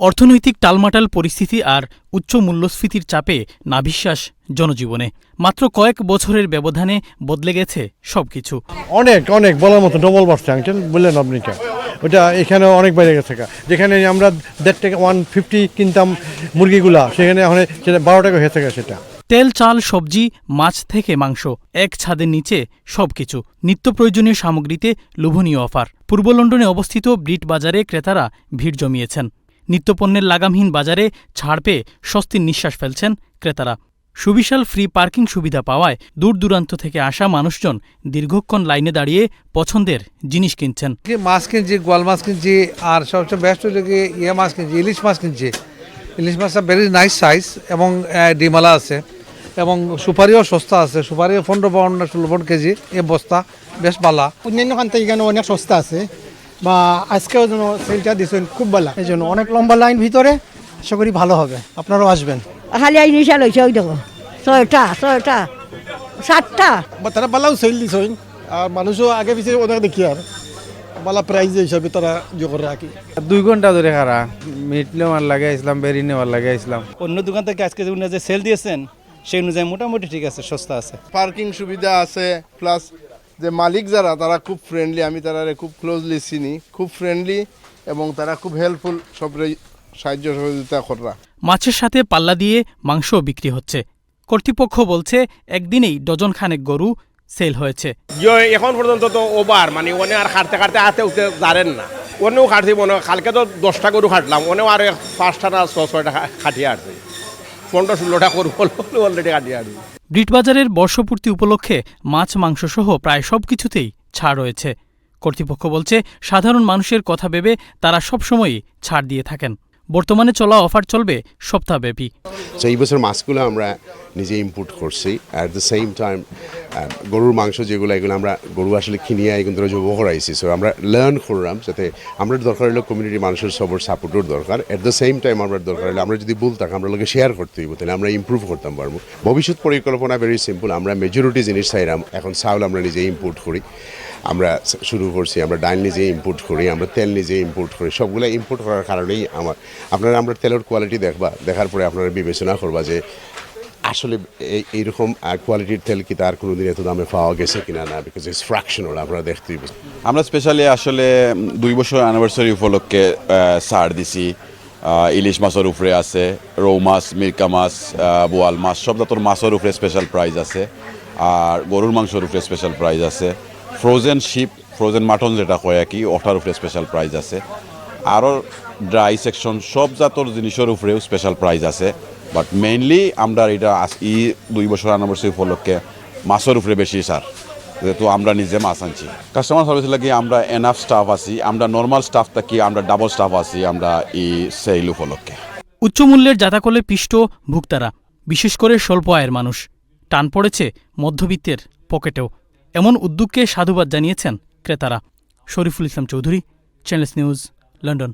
অর্থনৈতিক টালমাটাল পরিস্থিতি আর উচ্চ মূল্যস্ফীতির চাপে নাভিশ্বাস জনজীবনে। মাত্র কয়েক বছরের ব্যবধানে বদলে গেছে সবকিছু। অনেক অনেক বলার মতো ডবল বাড়ছে আঙ্কেল বললেন আপনি কে? ওটা এখানে অনেক বাইরে গেছে যেখানে আমরা দেড় টাকা ওয়ান ফিফটি কিনতাম মুরগিগুলা সেখানে এখন সেটা বারো টাকা হয়েছে গা সেটা। তেল চাল সবজি মাছ থেকে মাংস এক ছাদের নিচে সবকিছু। নিত্য প্রয়োজনীয় সামগ্রীতে লোভনীয় অফার। পূর্ব লন্ডনে অবস্থিত ব্রিট বাজারে ক্রেতারা ভিড় জমিয়েছেন। নিত্যপণ্যের লাগামহীন বাজারে ছাড় পেয়ে স্বস্তির নিঃশ্বাস ফেলছেন ক্রেতারা। সুবিশাল ফ্রি পার্কিং সুবিধা পাওয়ায় দূর দূরান্ত থেকে আসা মানুষজন দীর্ঘক্ষণ লাইনে দাঁড়িয়ে পছন্দের জিনিস কিনছেন। মাছ কিনছি গোয়াল মাছ কিনছি আর সবচেয়ে বেস্ট হচ্ছে কি ইয়ে মাছ কিনছি ইলিশ মাছ কিনছি। ইলিশ মাছটা ভেরি নাইস সাইজ এবং ডিমালা আছে এবং সুপারিও সস্তা আছে। সুপারিও পনেরো পাউন্ড ষোলো পাউন্ড কেজি এ বস্তা বেশ ভালা। অন্যান্য খান থেকে এখানে অনেক সস্তা আছে। বা আজকেও যেন সেলটা দিচ্ছেন খুব ভালো। এই জন্য অনেক লম্বা লাইন ভিতরে আশা করি ভালো হবে। আপনারাও আসবেন। খালি আই নিশা লইছে ওই দেখো। ছয়টা ছয়টা সাতটা। বা তারা বালাও সেল দিছেন। আর মানুষও আগে পিছিয়ে অনেক দেখি আর। বালা প্রাইজ হিসাবে তারা ইয়ে করে রাখি। দুই ঘণ্টা ধরে খারা মিট নেওয়ার লাগে আসলাম বেরি নেওয়ার লাগে ইসলাম অন্য দোকান থেকে আজকে যে উনি যে সেল দিয়েছেন সেই অনুযায়ী মোটামুটি ঠিক আছে সস্তা আছে। পার্কিং সুবিধা আছে প্লাস যে মালিক যারা তারা খুব ফ্রেন্ডলি আমি তারা খুব ক্লোজলি চিনি। খুব ফ্রেন্ডলি এবং তারা খুব হেল্পফুল সবরে সাহায্য সহযোগিতা করা মাছের সাথে পাল্লা দিয়ে মাংস বিক্রি হচ্ছে। কর্তৃপক্ষ বলছে একদিনেই ডজন খানেক গরু সেল হয়েছে। যে এখন পর্যন্ত তো ওভার মানে ওনে আর খাটতে খাটতে হাতে উঠতে জানেন না। ওনেও খাটছি মনে হয়, কালকে তো দশটা গরু খাটলাম ওনেও আর পাঁচটা না ছ ছয়টা খাটিয়ে আসছে পনেরো ষোলোটা অলরেডি ব্রিটবাজারের বর্ষপূর্তি উপলক্ষে মাছ মাংস সহ প্রায় সব কিছুতেই ছাড় রয়েছে। কর্তৃপক্ষ বলছে সাধারণ মানুষের কথা ভেবে তারা সবসময়ই ছাড় দিয়ে থাকেন। বর্তমানে চলা অফার চলবে সপ্তাহব্যাপী। তো এই বছর মাছগুলো আমরা নিজে ইম্পোর্ট করছি। অ্যাট দ্য সেম টাইম গরুর মাংস যেগুলো, এগুলো আমরা গরু আসলে কিনিয়ে এগুলো জব করাইছি সো আমরা লার্ন করলাম যাতে আমরা দরকার হলো কমিউনিটি মানুষের সবর সাপোর্টের দরকার। অ্যাট দ্য সেম টাইম আমরা দরকার হলে আমরা যদি থাকি, আমরা লোকে শেয়ার করতে হইব, তাহলে আমরা ইম্প্রুভ করতাম পারব। ভবিষ্যৎ পরিকল্পনা ভেরি সিম্পল আমরা মেজরিটি জিনিস চাইলাম, এখন চাউল আমরা নিজে ইম্পোর্ট করি। আমরা শুরু করছি, আমরা ডাল নিজে ইম্পোর্ট করি, আমরা তেল নিজে ইম্পোর্ট করি। সবগুলো ইম্পোর্ট করার কারণেই আমার, আপনারা আমরা তেলের কোয়ালিটি দেখবা, দেখার পরে আপনারা বিবেচনা করবা যে আসলে এই এইরকম কোয়ালিটির তেল কি তার কোনো দিন এত দামে পাওয়া গেছে কিনা না? বিকজ ইটস ফ্র্যাকশনাল আপনারা দেখতেই। আমরা স্পেশালি আসলে দুই বছর অ্যানিভার্সারি উপলক্ষে ছাড় দিছি। ইলিশ মাছের উপরে আছে, রৌ মাছ, মিরকা মাছ বোয়াল মাছ, সব জাতর মাছের উপরে স্পেশাল প্রাইজ আছে। আর গরুর মাংসের উপরে স্পেশাল প্রাইজ আছে। ফ্রোজেন শিপ ফ্রোজেন মাটন যেটা কয় আর কি, ওটার উপরে স্পেশাল প্রাইজ আছে। আরও ড্রাই সেকশন সব জাতর জিনিসের উপরেও স্পেশাল প্রাইজ আছে। বাট মেইনলি আমরা এটা ই দুই বছর অ্যানিভার্সারি উপলক্ষে মাছের উপরে বেশি, স্যার। যেহেতু আমরা নিজে মাছ আনছি। কাস্টমার সার্ভিস লাগি আমরা এনাফ স্টাফ আছি। আমরা নর্মাল স্টাফ থাকি, আমরা ডাবল স্টাফ আছি আমরা এই সেল উপলক্ষে। উচ্চমূল্যের জাতাকলে পিষ্ট ভুক্তারা, বিশেষ করে স্বল্প আয়ের মানুষ। টান পড়েছে মধ্যবিত্তের পকেটেও। এমন উদ্যোগকে সাধুবাদ জানিয়েছেন ক্রেতারা। Shariful Islam Chowdhury Channel S news London